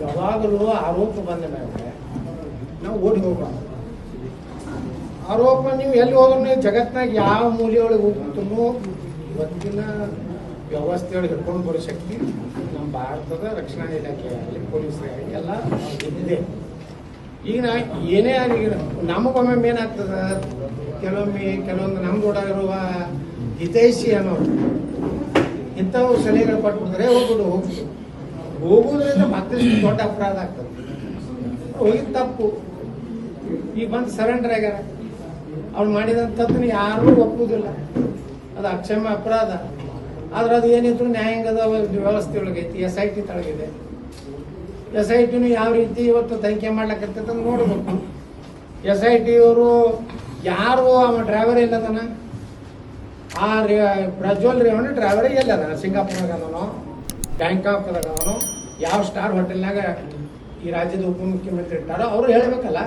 ಯಾವಾಗಲೂ ಆರೋಪ ಬಂದ ಮೇಲೆ ನಾವು ಓಡಿ ಹೋಗ್ಬಾರ್ದು. ಆರೋಪ ನೀವು ಎಲ್ಲಿ ಹೋದ್ರೂ ನೀವು ಜಗತ್ನಾಗ ಯಾವ ಮೂಲೆಯೊಳಗೆ ಹೋಗ್ತೂ ಇವತ್ತಿನ ವ್ಯವಸ್ಥೆಯೊಳಗೆ ಹಿಡ್ಕೊಂಡು ಬರೋ ಶಕ್ತಿ ನಮ್ಮ ಭಾರತದ ರಕ್ಷಣಾ ಇಲಾಖೆ ಆಗಲಿ ಪೊಲೀಸರಾಗಲಿ ಎಲ್ಲ ಇದೆ. ಈಗ ಏನೇ ಆಗಲಿ ನಮಗೊಮ್ಮೆ ಏನಾಗ್ತದ? ಕೆಲವೊಮ್ಮೆ ಕೆಲವೊಂದು ನಮ್ಮ ಇರುವ ಹಿತೈಷಿ ಅನ್ನೋರು ಇಂಥವು ಸಲಹೆಗಳು ಕೊಟ್ಬಿಡ್ತಾರೆ ಹೋಗ್ಬಿಡು ಹೋಗ್ಬಿಡು ಹೋಗುವುದರಿಂದ ಮತ್ತಷ್ಟು ದೊಡ್ಡ ಅಪರಾಧ ಆಗ್ತದೆ. ಹೋಗಿ ತಪ್ಪು. ಈಗ ಬಂದು ಸರೆಂಡರ್ ಆಗ್ಯಾರ. ಅವ್ನು ಮಾಡಿದಂಥದ್ದನ್ನ ಯಾರೂ ಒಪ್ಪುವುದಿಲ್ಲ ಅದು ಅಕ್ಷಮ್ಯ ಅಪರಾಧ. ಆದ್ರೆ ಅದು ಏನಿದ್ರು ನ್ಯಾಯಾಂಗದ ವ್ಯವಸ್ಥೆ ಒಳಗೈತಿ ಎಸ್ ಐ ಟಿ ತಳಗಿದೆ. ಎಸ್ ಐ ಟಿನು ಯಾವ ರೀತಿ ಇವತ್ತು ತನಿಖೆ ಮಾಡ್ಲಕ್ಕತ್ತೈತೆ ಅಂತ ನೋಡ್ಬೇಕು. ಎಸ್ ಐ ಟಿ ಅವರು ಯಾರು ಅವ ಡ್ರೈವರ್ ಎಲ್ಲದನ ಆ ಪ್ರಜ್ವಲ್ ರೇವಣ್ಣ ಡ್ರೈವರ್ ಎಲ್ಲದ ಸಿಂಗಾಪುರ್ನಾಗ ಬ್ಯಾಂಕಾಕ್ದಾಗ ಅವನು ಯಾವ ಸ್ಟಾರ್ ಹೋಟೆಲ್ನಾಗ ಈ ರಾಜ್ಯದ ಉಪಮುಖ್ಯಮಂತ್ರಿ ಇರ್ತಾರೋ ಅವರು ಹೇಳ್ಬೇಕಲ್ಲ.